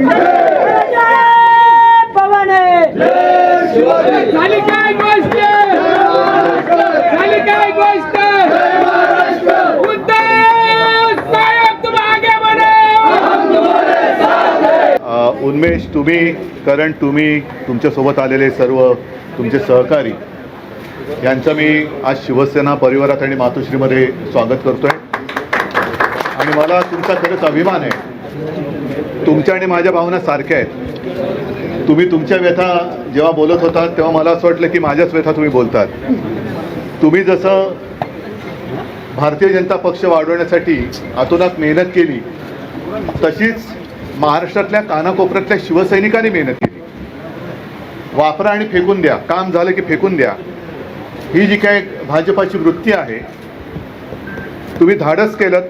उन्मेश झाली काय गोष्ट झाली काय गोष्ट उन्मेष तुम्ही करण तुम्ही तुमच्यासोबत आलेले सर्व तुमचे सहकारी यांचं मी आज शिवसेना परिवारात आणि मातोश्रीमध्ये स्वागत करतो आहे आणि मला तुमचा खरंच अभिमान आहे तुमच्या आणि माझ्या भावना सारख्या आहेत. तुम्ही तुमच्या व्यथा जेव्हा बोलत होतात तेव्हा मला असं वाटलं की माझ्याच व्यथा तुम्ही बोलतात. तुम्ही जसं भारतीय जनता पक्ष वाढवण्यासाठी अतोनात मेहनत केली तशीच महाराष्ट्रातल्या कानाकोपऱ्यातल्या शिवसैनिकांनी मेहनत केली. वापरा आणि फेकून द्या काम झालं की फेकून द्या. ही जी काय भाजपाची वृत्ती आहे तुम्ही धाडस केलं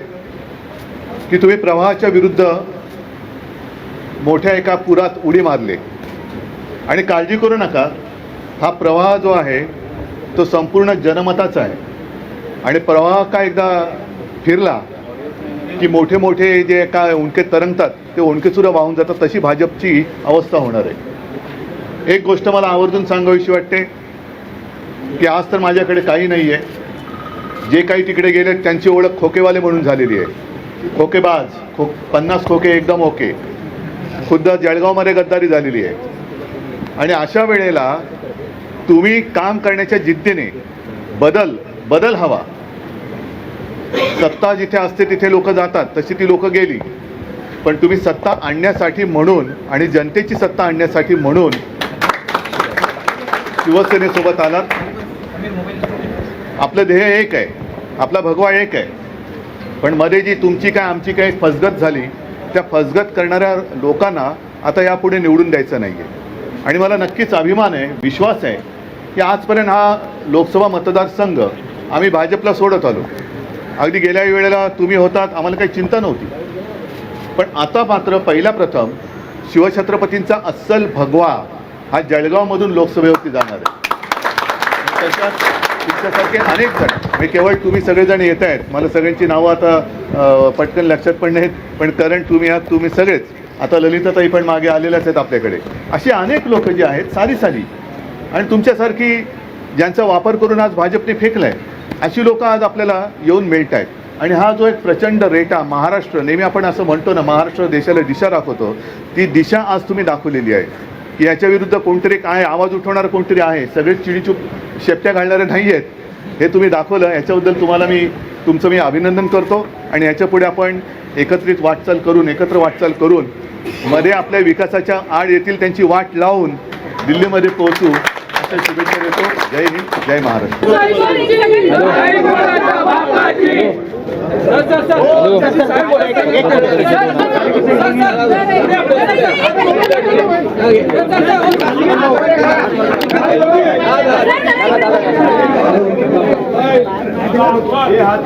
की तुम्ही प्रवाहाच्या विरुद्ध मोठ्या एका पुरात उडी मारले. आणि काळजी करू नका हा प्रवाह जो आहे तो संपूर्ण जनमताचा आहे. आणि प्रवाह का एकदा फिरला की मोठे मोठे जे का उंडके तरंगतात ते उंडकेसुद्धा वाहून जातात तशी भाजपची अवस्था होणार आहे. एक गोष्ट मला आवर्जून सांगावीशी वाटते की आज तर माझ्याकडे काही नाही आहे जे काही तिकडे गेले त्यांची ओळख खोकेवाले म्हणून झालेली आहे. खोकेबाज खो पन्नास खोके एकदम ओके. खुद्द जळगावमध्ये गद्दारी झालेली आहे. आणि अशा वेळेला तुम्ही काम करण्याच्या जिद्दीने बदल बदल हवा. सत्ता जिथे असते तिथे लोक जातात तशी ती लोक गेली. पण तुम्ही सत्ता आणण्यासाठी म्हणून आणि जनतेची सत्ता आणण्यासाठी म्हणून शिवसेनेसोबत आलात. आपलं ध्येय एक आहे. आपला भगवा एक आहे. पण मध्ये जी तुमची काय आमची काय फसगत झाली? त्या फसगत करणाऱ्या लोकांना आता यापुढे निवडून द्यायचं नाही आहे आणि मला नक्कीच अभिमान आहे विश्वास आहे की आजपर्यंत हा लोकसभा मतदारसंघ आम्ही भाजपला सोडत आलो. अगदी गेल्या वेळेला तुम्ही होतात आम्हाला काही चिंता नव्हती. पण आता मात्र पहिला प्रथम शिवछत्रपतींचा अस्सल भगवा हा जळगावमधून लोकसभेवरती जाणार आहे. तशाच तुमच्यासारखे अनेक जण. म्हणजे केवळ तुम्ही सगळेजण येत आहेत. मला सगळ्यांची नावं आता पटकन लक्षात पण नाहीत पण कारण तुम्ही आहात तुम्ही सगळेच. आता ललिताताई पण मागे आलेल्याच आहेत आपल्याकडे. अशी अनेक लोक जी आहेत सारी सारी आणि तुमच्यासारखी ज्यांचा वापर करून आज भाजपने फेकलाय अशी लोक आज आपल्याला येऊन मिळत आहेत आणि हा जो एक प्रचंड रेटा महाराष्ट्र नेहमी आपण असं म्हणतो ना महाराष्ट्र देशाला दिशा दाखवतो ती दिशा आज तुम्ही दाखवलेली आहे. याच्या विरुद्ध कोणतरी काय आवाज उठवणार कोणतरी आहे? सगळे चिडीचूप शेपट्या घालणारे नाही आहेत हे तुम्ही दाखवलं. याच्याबद्दल तुम्हाला मी तुमचं मी अभिनंदन करतो आणि याच्यापुढे आपण एकत्रित वाटचाल करून एकत्र वाटचाल करून मध्ये आपल्या विकासाच्या आड येतील त्यांची वाट लावून दिल्लीमध्ये पोहोचू. अशा शुभेच्छा देतो. जय हिंद जय महाराष्ट्र. हे हात